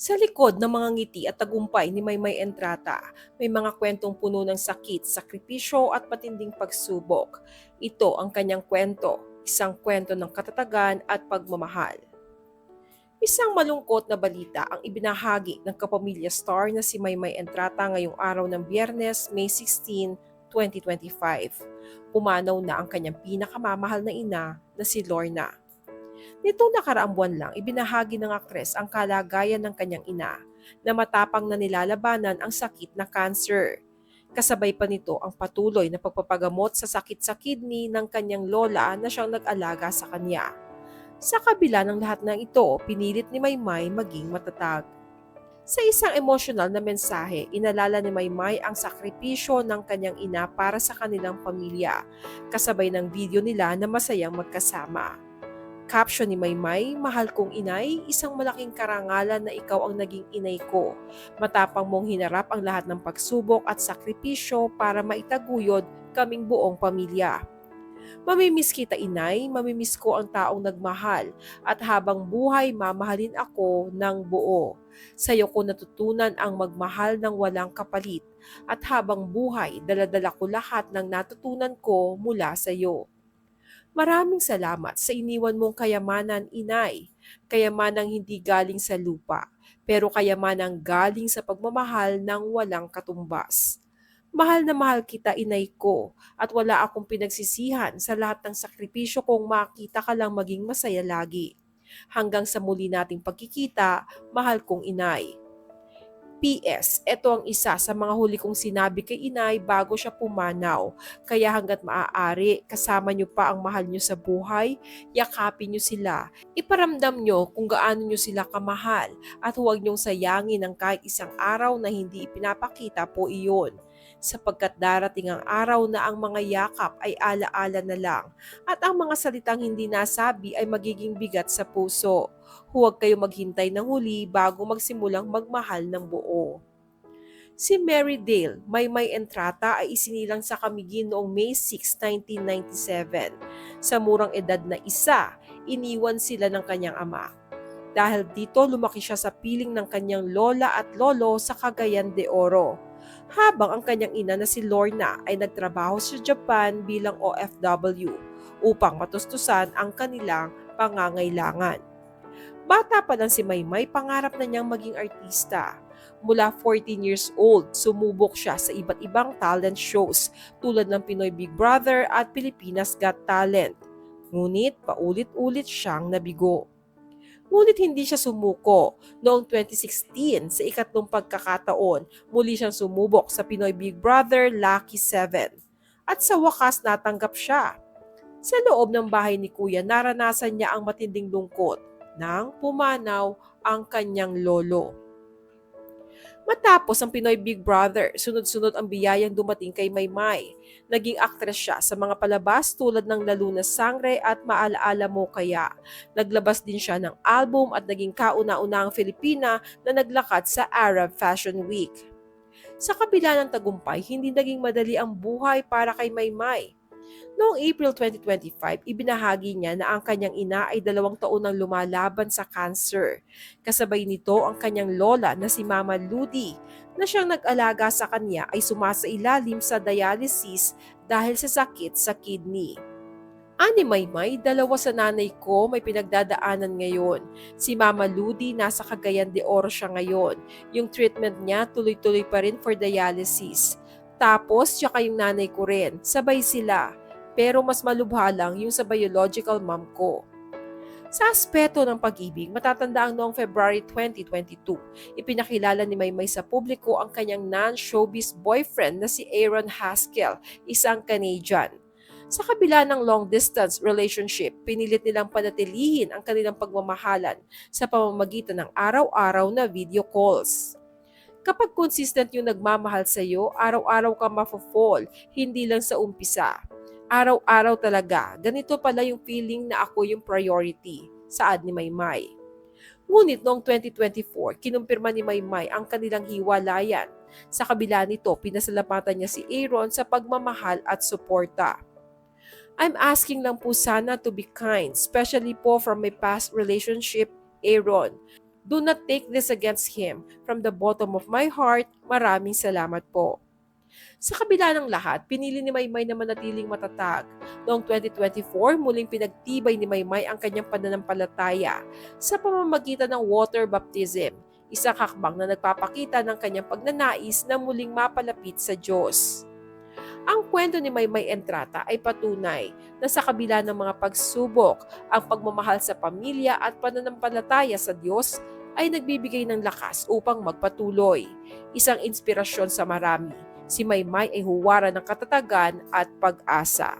Sa likod ng mga ngiti at tagumpay ni Maymay Entrata, may mga kwentong puno ng sakit, sakripisyo at matinding pagsubok. Ito ang kanyang kwento, isang kwento ng katatagan at pagmamahal. Isang malungkot na balita ang ibinahagi ng kapamilya star na si Maymay Entrata ngayong araw ng Biyernes, May 16, 2025. Pumanaw na ang kanyang pinakamamahal na ina na si Lorna. Nitong nakaraang buwan lang, ibinahagi ng aktres ang kalagayan ng kanyang ina na matapang na nilalabanan ang sakit na cancer. Kasabay pa nito ang patuloy na pagpapagamot sa sakit sa kidney ng kanyang lola na siyang nag-alaga sa kanya. Sa kabila ng lahat ng ito, pinilit ni Maymay maging matatag. Sa isang emosyonal na mensahe, inalala ni Maymay ang sakripisyo ng kanyang ina para sa kanilang pamilya, kasabay ng video nila na masayang magkasama. Caption ni Maymay, Mahal kong inay, isang malaking karangalan na ikaw ang naging inay ko. Matapang mong hinarap ang lahat ng pagsubok at sakripisyo para maitaguyod kaming buong pamilya. Mamimiss kita inay, mamimiss ko ang taong nagmahal at habang buhay mamahalin ako ng buo. Sa'yo ko natutunan ang magmahal ng walang kapalit at habang buhay daladala ko lahat ng natutunan ko mula sa iyo. Maraming salamat sa iniwan mong kayamanan, inay. Kayamanang hindi galing sa lupa, pero kayamanang galing sa pagmamahal ng walang katumbas. Mahal na mahal kita, inay ko, at wala akong pinagsisihan sa lahat ng sakripisyo kong makita ka lang maging masaya lagi. Hanggang sa muli nating pagkikita, mahal kong inay. PS, ito ang isa sa mga huli kong sinabi kay inay bago siya pumanaw. Kaya hanggat maaari, kasama niyo pa ang mahal niyo sa buhay, yakapin niyo sila. Iparamdam niyo kung gaano niyo sila kamahal at huwag niyong sayangin ang kahit isang araw na hindi ipinapakita po iyon sapagkat darating ang araw na ang mga yakap ay alaala na lang at ang mga salitang hindi nasabi ay magiging bigat sa puso. Huwag kayo maghintay ng huli bago magsimulang magmahal ng buo. Si Mary Dale, may may entrata ay isinilang sa Kamigin noong May 6, 1997. Sa murang edad na isa, iniwan sila ng kanyang ama. Dahil dito lumaki siya sa piling ng kanyang lola at lolo sa Cagayan de Oro habang ang kanyang ina na si Lorna ay nagtrabaho sa Japan bilang OFW upang matustusan ang kanilang pangangailangan. Bata pa lang si Maymay, pangarap na niyang maging artista. Mula 14 years old, sumubok siya sa iba't ibang talent shows tulad ng Pinoy Big Brother at Pilipinas Got Talent. Ngunit paulit-ulit siyang nabigo. Ngunit hindi siya sumuko. Noong 2016, sa ikatlong pagkakataon, muli siyang sumubok sa Pinoy Big Brother Lucky 7. At sa wakas natanggap siya. Sa loob ng bahay ni Kuya, naranasan niya ang matinding lungkot nang pumanaw ang kanyang lolo. Matapos ang Pinoy Big Brother, sunod-sunod ang biyayang dumating kay Maymay. Naging aktres siya sa mga palabas tulad ng Lalo na Sangre at Maalaala Mo Kaya. Naglabas din siya ng album at naging kauna-unahang Filipina na naglakad sa Arab Fashion Week. Sa kabila ng tagumpay, hindi naging madali ang buhay para kay Maymay. Noong April 2025, ibinahagi niya na ang kanyang ina ay dalawang taon nang lumalaban sa cancer. Kasabay nito ang kanyang lola na si Mama Ludi na siyang nag-alaga sa kanya ay sumasailalim sa dialysis dahil sa sakit sa kidney. Ani Maymay, dalawa sa nanay ko may pinagdadaanan ngayon. Si Mama Ludi nasa Cagayan de Oro siya ngayon. Yung treatment niya tuloy-tuloy pa rin for dialysis. Tapos, siya kayong nanay ko rin. Sabay sila pero mas malubha lang yung sa biological mom ko. Sa aspeto ng pag-ibig, matatanda ang noong February 2022, ipinakilala ni Maymay sa publiko ang kanyang non-showbiz boyfriend na si Aaron Haskell, isang Canadian. Sa kabila ng long-distance relationship, pinilit nilang panatilihin ang kanilang pagmamahalan sa pamamagitan ng araw-araw na video calls. Kapag consistent yung nagmamahal sa iyo, araw-araw ka mafo-fall, hindi lang sa umpisa araw-araw talaga, ganito pala yung feeling na ako yung priority, saad ni Maymay. Ngunit noong 2024, kinumpirma ni Maymay ang kanilang hiwalayan. Sa kabila nito, pinasalamatan niya si Aaron sa pagmamahal at suporta. I'm asking lang po sana to be kind, especially po from my past relationship, Aaron. Do not take this against him. From the bottom of my heart, maraming salamat po. Sa kabila ng lahat, pinili ni Maymay na manatiling matatag. Noong 2024, muling pinagtibay ni Maymay ang kanyang pananampalataya sa pamamagitan ng water baptism, isang hakbang na nagpapakita ng kanyang pagnanais na muling mapalapit sa Diyos. Ang kwento ni Maymay Entrata ay patunay na sa kabila ng mga pagsubok, ang pagmamahal sa pamilya at pananampalataya sa Diyos ay nagbibigay ng lakas upang magpatuloy. Isang inspirasyon sa marami. Si Maymay ay huwara ng katatagan at pag-asa.